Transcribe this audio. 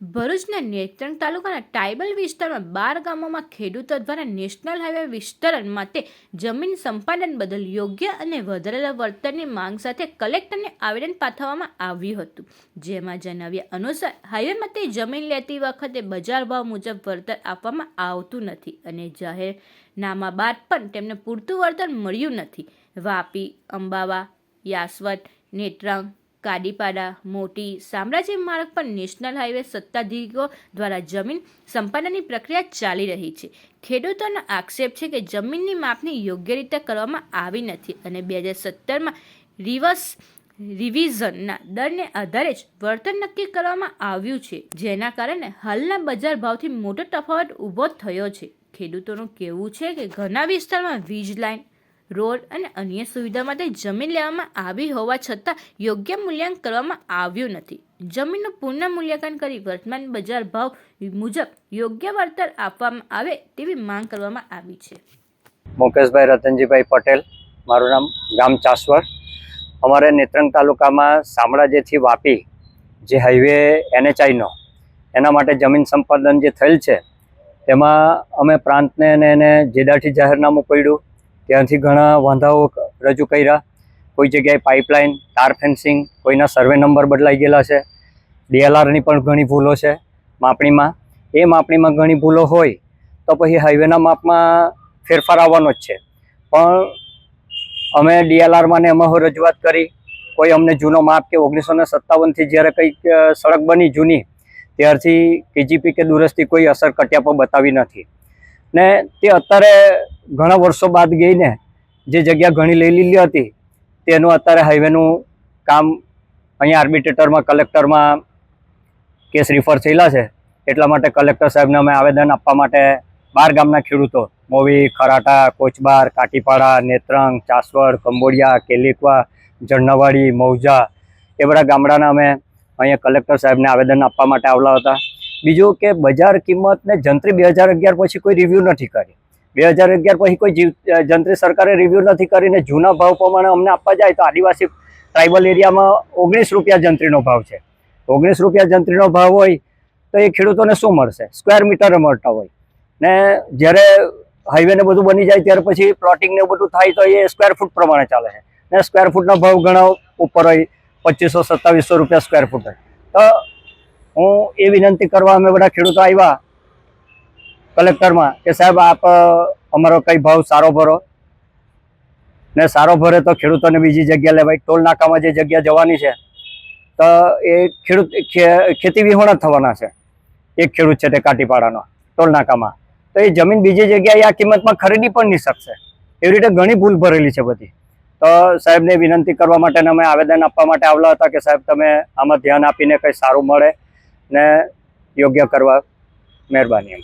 ભરૂચના નેત્રંગ તાલુકાના ટ્રાઇબલ વિસ્તારમાં બાર ગામોમાં ખેડૂતો દ્વારા નેશનલ હાઈવે વિસ્તરણ માટે જમીન સંપાદન બદલ યોગ્ય અને વધારેલા વળતરની માંગ સાથે કલેક્ટરને આવેદન પાઠવવામાં આવ્યું હતું. જેમાં જણાવ્યા અનુસાર, હાઈવે માટે જમીન લેતી વખતે બજાર ભાવ મુજબ વળતર આપવામાં આવતું નથી અને જાહેરનામા બાદ પણ તેમને પૂરતું વળતર મળ્યું નથી. વાપી, અંબાવા યાસવટ નેત્રંગ કાડીપાડા, મોટી સામ્રાજ્ય માર્ગ પર નેશનલ હાઈવે સત્તાધીશો દ્વારા જમીન સંપાદનની પ્રક્રિયા ચાલી રહી છે. ખેડૂતોનો આક્ષેપ છે કે જમીનની માપણી યોગ્ય રીતે કરવામાં આવી નથી અને બે હજાર સત્તરમાં રિવર્સ રિવિઝનના દરને આધારે જ વળતર નક્કી કરવામાં આવ્યું છે, જેના કારણે હાલના બજાર ભાવથી મોટો તફાવત ઊભો થયો છે. ખેડૂતોનું કહેવું છે કે ઘણા વિસ્તારમાં વીજ લાઇન રોડ અને અન્ય સુવિધા માટે જમીન લેવામાં આવી હોવા છતાં યોગ્ય મૂલ્યાંકન કરવામાં આવ્યું નથી. જમીનનું પુનઃ મૂલ્યાંકન કરી વર્તમાન બજાર ભાવ મુજબ યોગ્ય વળતર આપવામાં આવે તેવી માંગ કરવામાં આવી છે. મુકેશભાઈ રતનજીભાઈ પટેલ, મારું નામ ગામ ચાસવડ. અમારે નેત્રંગ તાલુકામાં શામળાજીથી વાપી જે હાઈવે એનએચઆઈનો એના માટે જમીન સંપાદન જે થયેલ છે તેમાં અમે પ્રાંતને અને એને જેદાથી જાહેરનામું પડ્યું. ત્યાંથી ઘણા વાંધાઓ રજૂ કર્યા. કોઈ જગ્યાએ પાઇપલાઇન, તાર ફેન્સિંગ, કોઈના સર્વે નંબર બદલાઈ ગયેલા છે. ડીએલઆરની પણ ઘણી ભૂલો છે માપણીમાં. એ માપણીમાં ઘણી ભૂલો હોય તો પછી હાઈવેના માપમાં ફેરફાર આવવાનો જ છે. પણ અમે ડીએલઆરમાં ને એમાં રજૂઆત કરી. કોઈ અમને જૂનો માપ કે ઓગણીસો ને સત્તાવનથી જ્યારે કંઈક સડક બની જૂની, ત્યારથી કેજીપી કે દૂરસ્તી કોઈ અસર કટ્યા પર બતાવી નથી. ને તે અત્યારે ઘણા વર્ષો બાદ ગઈને જે જગ્યા ઘણી લઈ લીધી હતી, તેનું અત્યારે હાઈવેનું કામ અહીંયા આર્બિટ્રેટરમાં કલેક્ટરમાં કેસ રિફર થયેલા છે. એટલા માટે કલેક્ટર સાહેબને અમે આવેદન આપવા માટે બાર ગામના ખેડૂતો, મોવી, ખરાટા, કોચબાર કાટીપાડા નેત્રંગ, ચાસવડ, કંબોડિયા, કેલિકવા જણનાવાડી મૌજા, એ બધા ગામડાના અમે અહીંયા કલેક્ટર સાહેબને આવેદન આપવા માટે આવેલા હતા. બીજું કે બજાર કિંમતને જંત્રી બે હજાર અગિયાર પછી કોઈ રિવ્યૂ નથી કરી. બે હજાર અગિયાર પછી કોઈ જંત્રી સરકારે રિવ્યૂ નથી કરીને જૂના ભાવ પ્રમાણે અમને આપવા જાય તો આદિવાસી ટ્રાઇબલ એરિયામાં ઓગણીસ રૂપિયા જંત્રીનો ભાવ છે. ઓગણીસ રૂપિયા જંત્રીનો ભાવ હોય તો એ ખેડૂતોને શું મળશે? સ્ક્વેર મીટરે મળતા હોય. ને જ્યારે હાઈવે ને બધું બની જાય ત્યારે પછી પ્લોટિંગ ને બધું થાય તો એ સ્ક્વેર ફૂટ પ્રમાણે ચાલે છે. ને સ્ક્વેર ફૂટનો ભાવ ઘણા ઉપર હોય, પચીસો, સત્તાવીસો રૂપિયા સ્ક્વેર ફૂટ હોય. તો હું એ વિનંતી કરવા અમે બધા ખેડૂતો આવ્યા કલેક્ટરમાં કે સાહેબ આપ અમારો કઈ ભાવ સારો ભરો. ને સારો ભરે તો ખેડૂતોને બીજી જગ્યા લેવાય. ટોલ નાકામાં જે જગ્યા જવાની છે, તો એ ખેડૂત ખેતી વિહોણા થવાના છે. એક ખેડૂત છે તે કાટીપાડાનો, ટોલ નાકામાં. તો એ જમીન બીજી જગ્યાએ આ કિંમતમાં ખરીદી પણ નહીં શકશે. એવી રીતે ઘણી ભૂલ ભરેલી છે બધી. તો સાહેબને વિનંતી કરવા માટે અમે આવેદન આપવા માટે આવેલા હતા કે સાહેબ તમે આમાં ધ્યાન આપીને કંઈ સારું મળે. ને યોગ્ય કરવા મહેરબાની એમ.